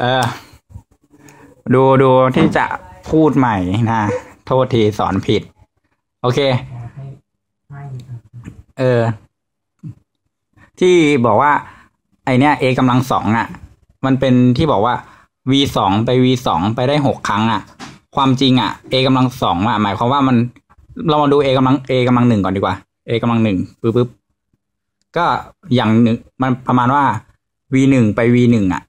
เออ ดูดูที่จะพูดใหม่นะ โทษทีสอนผิด โอเค เออ ที่บอกว่า ไอเนี้ย a กำลังสองอะ มันเป็นที่บอกว่า v สองไป v สองไปได้หกครั้งอะ ความจริงอะ a กำลังสองอะ หมายความว่ามัน เรามาดู a กำลัง a กำลังหนึ่งก่อนดีกว่า a กำลังหนึ่งปึ๊บปึ๊บก็อย่างหนึ่งมันประมาณว่า v หนึ่งไป v หนึ่งอะ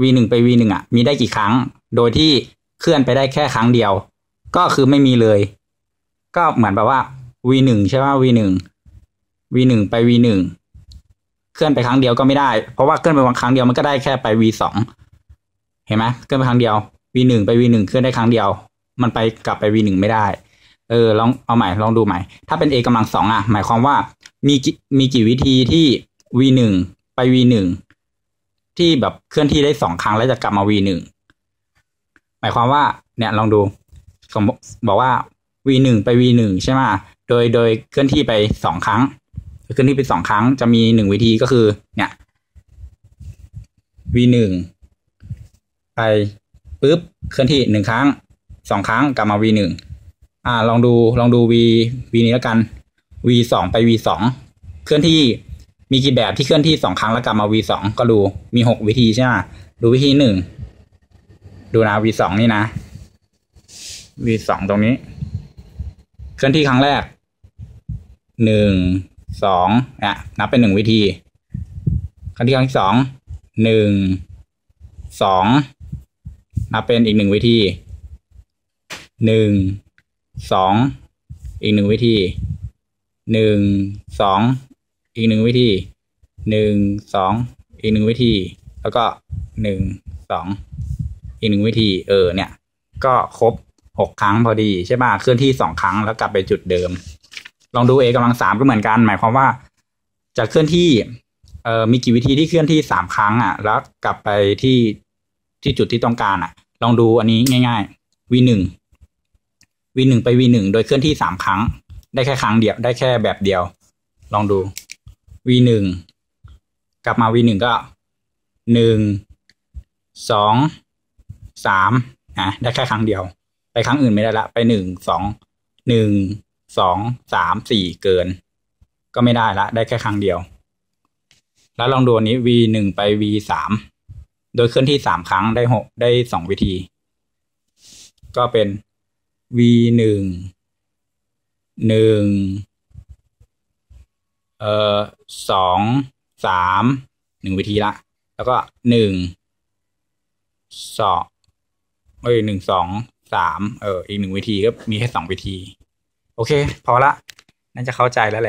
v หนึ่งไป v หนึ่งอะ มีได้กี่ครั้ง โดยที่เคลื่อนไปได้แค่ครั้งเดียว ก็คือไม่มีเลย ก็เหมือนแบบว่า v หนึ่งใช่ไหม v หนึ่ง v หนึ่งไป v หนึ่งเคลื่อนไปครั้งเดียวก็ไม่ได้ เพราะว่าเคลื่อนไปวันครั้งเดียวมันก็ได้แค่ไป v สองเห็นไหมเคลื่อนไปครั้งเดียว v หนึ่งไป v หนึ่งเคลื่อนได้ครั้งเดียว มันไปกลับไป v หนึ่งไม่ได้ เออ ลองเอาใหม่ ลองดูใหม่ ถ้าเป็น a กำลังสองอะ หมายความว่ามีมีกี่วิธีที่ v หนึ่งไป v หนึ่ง ที่แบบเคลื่อนที่ได้สองครั้งแล้วจะกลับมา v หนึ่งหมายความว่า เนี่ยลองดูสมบอกว่า v หนึ่งไป v หนึ่งใช่ไหมโดยโดยเคลื่อนที่ไปสองครั้งเคลื่อนที่ไปสองครั้งจะมีหนึ่งวิธีก็คือ เนี่ย v หนึ่งไปปุ๊บเคลื่อนที่หนึ่งครั้งสองครั้งกลับมา v หนึ่งอ่า ลองดูลองดู v v นี้แล้วกัน v สองไป v สองเคลื่อนที่ มีกี่แบบที่เคลื่อนที่สองครั้งแล้วกลับมา v สองก็ดูมีหกวิธีใช่ไหมดูวิธีหนึ่งดูนะ v สองนี่นะ v สองตรงนี้ เคลื่อนที่ครั้งแรกหนึ่งสองเนี่ยนับเป็นหนึ่งวิธีครั้งที่ครั้งที่สองหนึ่งสองนับเป็นอีกหนึ่งวิธีหนึ่งสองอีกหนึ่งวิธีหนึ่งสอง อีกหนึ่งวิธีหนึ่งสองอีกหนึ่งวิธี แล้วก็หนึ่งสองอีกหนึ่งวิธี เออ เนี่ย ก็ครบหกครั้งพอดีใช่ป่ะเคลื่อนที่สองครั้งแล้วกลับไปจุดเดิม ลองดู a กำลังสามก็เหมือนกัน หมายความว่าจะเคลื่อนที่เอ่อมีกี่วิธีที่เคลื่อนที่สามครั้ง อะ แล้วกลับไปที่ที่จุดที่ต้องการอะ ลองดูอันนี้ง่ายๆ v หนึ่ง v หนึ่งไป v หนึ่งโดยเคลื่อนที่สามครั้ง ได้แค่ครั้งเดียวได้แค่แบบเดียว ลองดู v หนึ่งกลับมา v หนึ่งก็หนึ่งสองสามอะได้แค่ครั้งเดียว ไปครั้งอื่นไม่ได้ละ ไปหนึ่งสองหนึ่งสองสามสี่เกิน ก็ไม่ได้ละ ได้แค่ครั้งเดียว แล้วลองดูนนี้ v หนึ่งไป v สามโดยเคลื่อนที่สามครั้งได้หกได้สองวิธี ก็เป็น v หนึ่งหนึ่ง เอ่อสองสามหนึ่งวิธีละ แล้วก็หนึ่งสองเอ้ยหนึ่งสองสามเอออีกหนึ่งวิธีก็มีแค่สองวิธี โอเค พอละ น่าจะเข้าใจแล้วแหละ